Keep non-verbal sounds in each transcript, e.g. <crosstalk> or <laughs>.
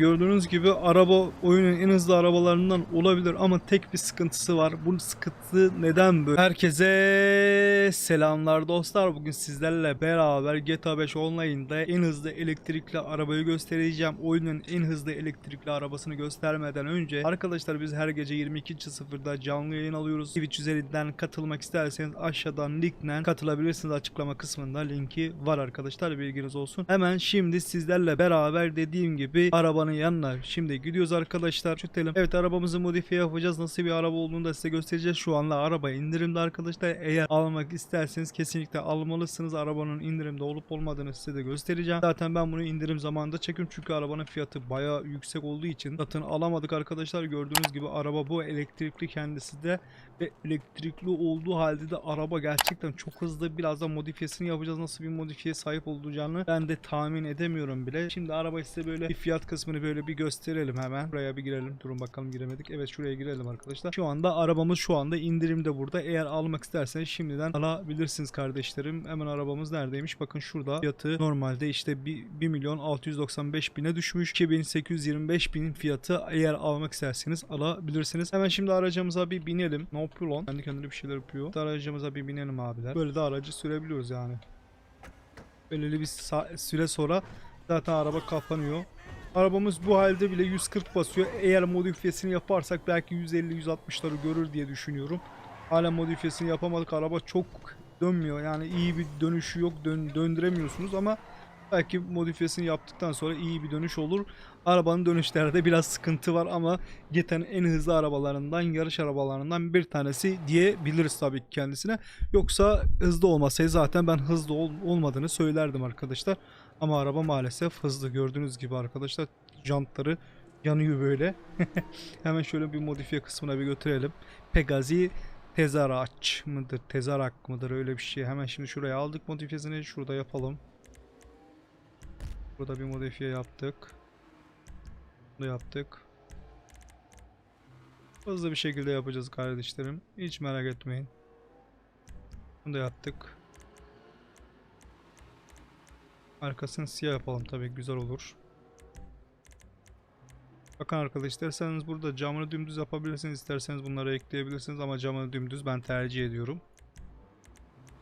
Gördüğünüz gibi araba oyunun en hızlı arabalarından olabilir ama tek bir sıkıntısı var. Bu sıkıntı neden böyle? Herkese selamlar dostlar. Bugün sizlerle beraber GTA 5 Online'da en hızlı elektrikli arabayı göstereceğim. Oyunun en hızlı elektrikli arabasını göstermeden önce arkadaşlar biz her gece 22.00'da canlı yayın alıyoruz. Twitch üzerinden katılmak isterseniz aşağıdan linkten katılabilirsiniz. Açıklama kısmında linki var arkadaşlar bilginiz olsun. Hemen şimdi sizlerle beraber dediğim gibi arabanın yanına şimdi gidiyoruz arkadaşlar. Çütelim. Evet arabamızı modifiye yapacağız. Nasıl bir araba olduğunu da size göstereceğiz. Şu anda araba indirimde arkadaşlar. Eğer almak isterseniz kesinlikle almalısınız. Arabanın indirimde olup olmadığını size de göstereceğim. Zaten ben bunu indirim zamanında çekiyorum. Çünkü arabanın fiyatı baya yüksek olduğu için satın alamadık arkadaşlar. Gördüğünüz gibi araba bu elektrikli kendisi de ve elektrikli olduğu halde de araba gerçekten çok hızlı. Birazdan modifiyesini yapacağız. Nasıl bir modifiye sahip olacağını ben de tahmin edemiyorum bile. Şimdi araba size böyle bir fiyat kısmını böyle bir gösterelim hemen. Buraya bir girelim. Durun bakalım giremedik. Evet şuraya girelim arkadaşlar. Şu anda arabamız şu anda indirimde burada. Eğer almak isterseniz şimdiden alabilirsiniz kardeşlerim. Hemen arabamız neredeymiş? Bakın şurada fiyatı normalde işte 1, 1 milyon 695 bine düşmüş. 2825 bin fiyatı eğer almak isterseniz alabilirsiniz. Hemen şimdi aracımıza bir binelim. Ne yapıyor lan? Kendi kendine bir şeyler yapıyor. Aracımıza bir binelim abiler. Böyle de aracı sürebiliyoruz yani. Belirli bir süre sonra zaten araba kapanıyor. Arabamız bu halde bile 140 basıyor. Eğer modifiyesini yaparsak belki 150-160'ları görür diye düşünüyorum. Hala modifiyesini yapamadık. Araba çok dönmüyor. Yani iyi bir dönüşü yok. Dön- döndüremiyorsunuz ama belki modifiyesini yaptıktan sonra iyi bir dönüş olur. Arabanın dönüşlerde biraz sıkıntı var ama GTA'nın en hızlı arabalarından, yarış arabalarından bir tanesi diyebiliriz tabii ki kendisine. Yoksa hızlı olmasaydı zaten ben hızlı ol- olmadığını söylerdim arkadaşlar. Ama araba maalesef hızlı gördüğünüz gibi arkadaşlar. Jantları yanıyor böyle. <laughs> Hemen şöyle bir modifiye kısmına bir götürelim. Pegazi Tezaraç mıdır? Tezarak mıdır? Öyle bir şey. Hemen şimdi şuraya aldık modifiyesini. Şurada yapalım. Burada bir modifiye yaptık. Bunu yaptık. Hızlı bir şekilde yapacağız kardeşlerim. Hiç merak etmeyin. Bunu da yaptık. Arkasını siyah yapalım tabii güzel olur. Bakın arkadaşlar isterseniz burada camını dümdüz yapabilirsiniz. isterseniz bunları ekleyebilirsiniz ama camını dümdüz ben tercih ediyorum.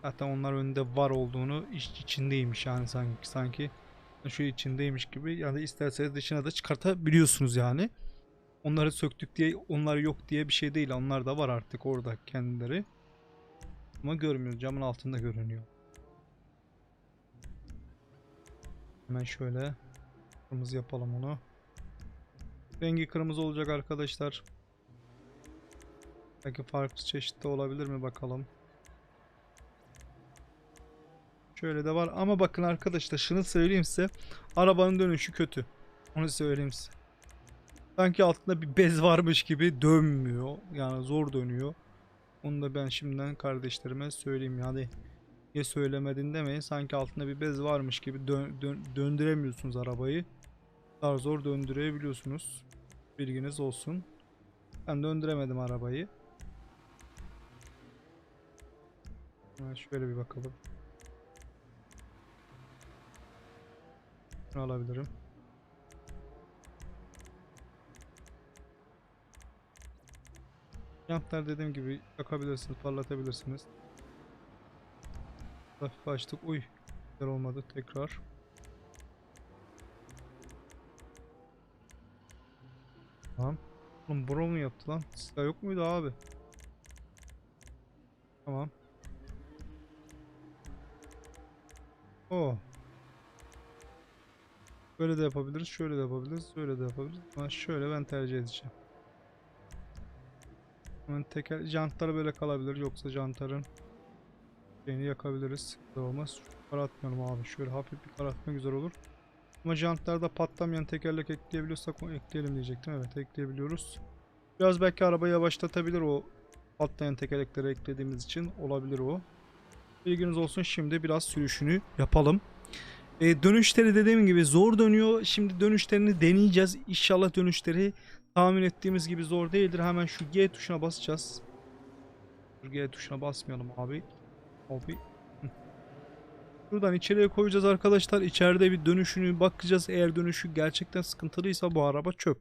Zaten onlar önünde var olduğunu iş içindeymiş yani sanki sanki şu içindeymiş gibi yani isterseniz dışına da çıkartabiliyorsunuz yani. Onları söktük diye onlar yok diye bir şey değil. Onlar da var artık orada kendileri. Ama görmüyoruz. Camın altında görünüyor. Hemen şöyle kırmızı yapalım onu. Rengi kırmızı olacak arkadaşlar. Belki farklı çeşitte olabilir mi bakalım. Şöyle de var ama bakın arkadaşlar şunu söyleyeyim size. Arabanın dönüşü kötü. Onu söyleyeyim size. Sanki altında bir bez varmış gibi dönmüyor. Yani zor dönüyor. Onu da ben şimdiden kardeşlerime söyleyeyim yani. Ya söylemedin demeyin. Sanki altında bir bez varmış gibi dö- dö- döndüremiyorsunuz arabayı. Daha zor döndürebiliyorsunuz. Bilginiz olsun. Ben döndüremedim arabayı. Şöyle bir bakalım. Şunu alabilirim. Jantlar dediğim gibi yakabilirsiniz, parlatabilirsiniz. Hafif açtık. Uy. Güzel olmadı. Tekrar. Tamam. Oğlum bro mu yaptı lan? Silah yok muydu abi? Tamam. Oo. Böyle de yapabiliriz, şöyle de yapabiliriz, şöyle de yapabiliriz. Ama şöyle ben tercih edeceğim. Hemen teker, jantlar böyle kalabilir yoksa jantların şeyini yakabiliriz. Olmaz. Karatmayalım abi. Şöyle hafif bir karatma güzel olur. Ama jantlarda patlamayan tekerlek ekleyebiliyorsak onu ekleyelim diyecektim. Evet ekleyebiliyoruz. Biraz belki arabayı yavaşlatabilir o patlayan tekerlekleri eklediğimiz için olabilir o. Bilginiz olsun şimdi biraz sürüşünü yapalım. E, dönüşleri dediğim gibi zor dönüyor. Şimdi dönüşlerini deneyeceğiz. İnşallah dönüşleri tahmin ettiğimiz gibi zor değildir. Hemen şu G tuşuna basacağız. Dur, G tuşuna basmayalım abi. Abi. Hı. <laughs> Şuradan içeriye koyacağız arkadaşlar. İçeride bir dönüşünü bakacağız. Eğer dönüşü gerçekten sıkıntılıysa bu araba çöp.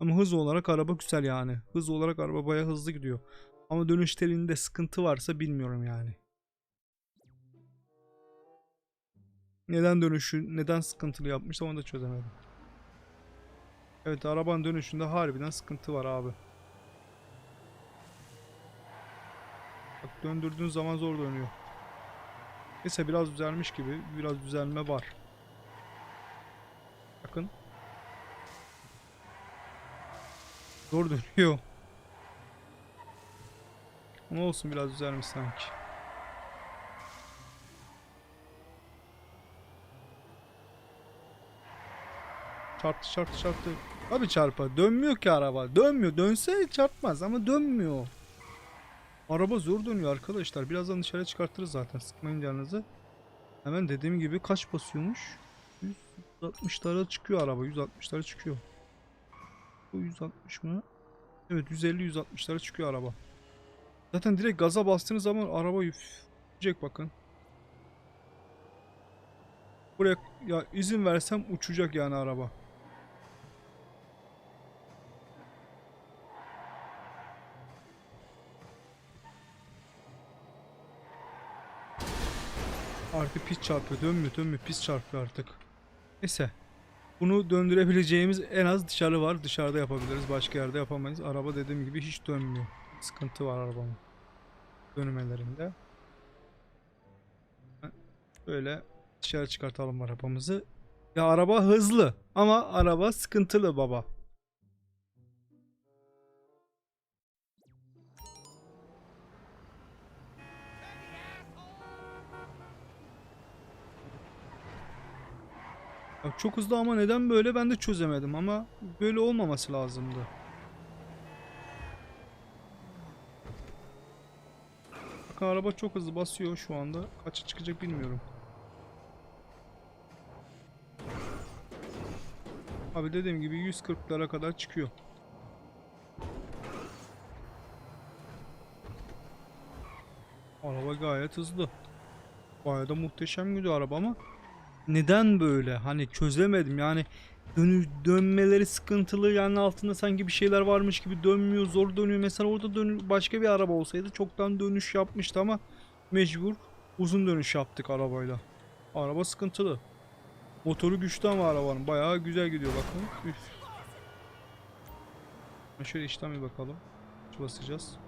Ama hız olarak araba güzel yani. Hız olarak araba bayağı hızlı gidiyor. Ama dönüş telinde sıkıntı varsa bilmiyorum yani. Neden dönüşü, neden sıkıntılı yapmış onu da çözemedim. Evet arabanın dönüşünde harbiden sıkıntı var abi. Bak döndürdüğün zaman zor dönüyor. Neyse biraz düzelmiş gibi. Biraz düzelme var. Bakın. Zor dönüyor. Ne olsun biraz düzelmiş sanki. Çarptı çarptı çarptı. Abi çarpa. Dönmüyor ki araba. Dönmüyor. Dönse çarpmaz ama dönmüyor. Araba zor dönüyor arkadaşlar. Birazdan dışarı çıkartırız zaten. Sıkmayın canınızı. Hemen dediğim gibi kaç basıyormuş? 160'lara çıkıyor araba. 160'lara çıkıyor. Bu 160 mı? Evet 150-160'lara çıkıyor araba. Zaten direkt gaza bastığınız zaman araba üfleyecek bakın. Buraya ya izin versem uçacak yani araba. Artık pis çarpıyor. Dönmüyor dönmüyor. Pis çarpıyor artık. Neyse. Bunu döndürebileceğimiz en az dışarı var. Dışarıda yapabiliriz. Başka yerde yapamayız. Araba dediğim gibi hiç dönmüyor. Sıkıntı var arabanın. Dönmelerinde. Böyle dışarı çıkartalım arabamızı. Ya araba hızlı ama araba sıkıntılı baba. Ya çok hızlı ama neden böyle ben de çözemedim ama böyle olmaması lazımdı. Bakın araba çok hızlı basıyor şu anda. Kaça çıkacak bilmiyorum. Abi dediğim gibi 140'lara kadar çıkıyor. Araba gayet hızlı. Bayağı da muhteşem gidiyor araba ama neden böyle? Hani çözemedim yani dönü dönmeleri sıkıntılı yani altında sanki bir şeyler varmış gibi dönmüyor zor dönüyor. Mesela orada dönü başka bir araba olsaydı çoktan dönüş yapmıştı ama mecbur uzun dönüş yaptık arabayla. Araba sıkıntılı. Motoru güçlü ama arabanın bayağı güzel gidiyor bakın. Üf. Şöyle işten bir bakalım. Basacağız.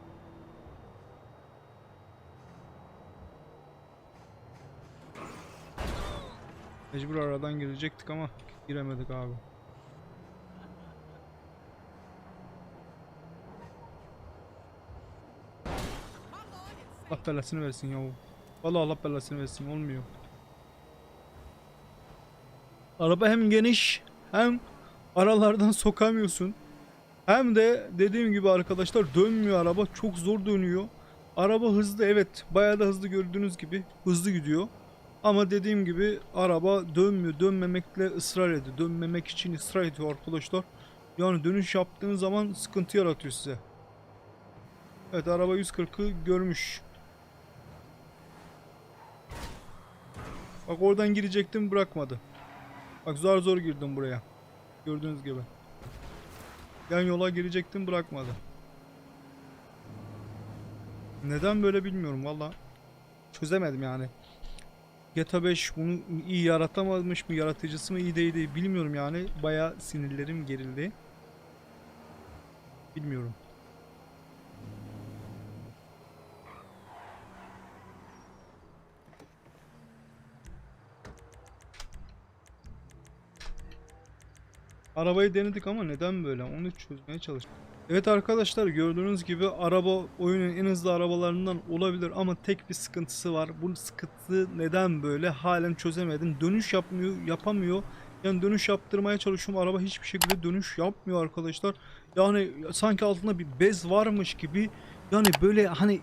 Mecbur aradan girecektik ama giremedik abi. Allah belasını versin yahu. Vallahi Allah belasını versin olmuyor. Araba hem geniş hem aralardan <laughs> sokamıyorsun. Hem de dediğim gibi arkadaşlar dönmüyor araba çok zor dönüyor. Araba hızlı evet bayağı da hızlı gördüğünüz gibi hızlı gidiyor. Ama dediğim gibi araba dönmüyor. Dönmemekle ısrar ediyor. Dönmemek için ısrar ediyor arkadaşlar. Yani dönüş yaptığınız zaman sıkıntı yaratıyor size. Evet araba 140'ı görmüş. Bak oradan girecektim bırakmadı. Bak zor zor girdim buraya. Gördüğünüz gibi. Yan yola girecektim bırakmadı. Neden böyle bilmiyorum valla. Çözemedim yani. GTA 5 bunu iyi yaratamamış mı yaratıcısı mı iyi değildi bilmiyorum yani baya sinirlerim gerildi. Bilmiyorum. Arabayı denedik ama neden böyle onu çözmeye çalıştık. Evet arkadaşlar gördüğünüz gibi araba oyunun en hızlı arabalarından olabilir ama tek bir sıkıntısı var. Bu sıkıntı neden böyle halen çözemedim. Dönüş yapmıyor, yapamıyor. Yani dönüş yaptırmaya çalışıyorum. Araba hiçbir şekilde dönüş yapmıyor arkadaşlar. Yani sanki altında bir bez varmış gibi. Yani böyle hani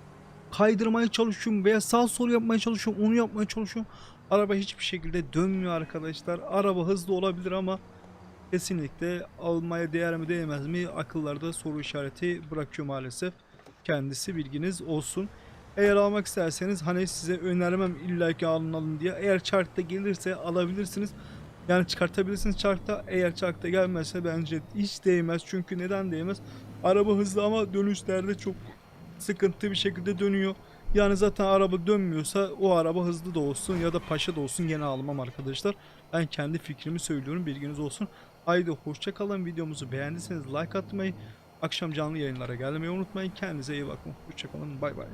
kaydırmaya çalışıyorum veya sağ sol yapmaya çalışıyorum. Onu yapmaya çalışıyorum. Araba hiçbir şekilde dönmüyor arkadaşlar. Araba hızlı olabilir ama kesinlikle almaya değer mi değmez mi akıllarda soru işareti bırakıyor maalesef. Kendisi bilginiz olsun. Eğer almak isterseniz hani size önermem illaki alın alın diye. Eğer çarkta gelirse alabilirsiniz. Yani çıkartabilirsiniz çarkta. Eğer çarkta gelmezse bence hiç değmez. Çünkü neden değmez? Araba hızlı ama dönüşlerde çok sıkıntı bir şekilde dönüyor. Yani zaten araba dönmüyorsa o araba hızlı da olsun ya da paşa da olsun gene almam arkadaşlar. Ben kendi fikrimi söylüyorum bilginiz olsun. Haydi hoşça kalın videomuzu beğendiyseniz like atmayı, akşam canlı yayınlara gelmeyi unutmayın. Kendinize iyi bakın. Hoşça kalın. Bay bay.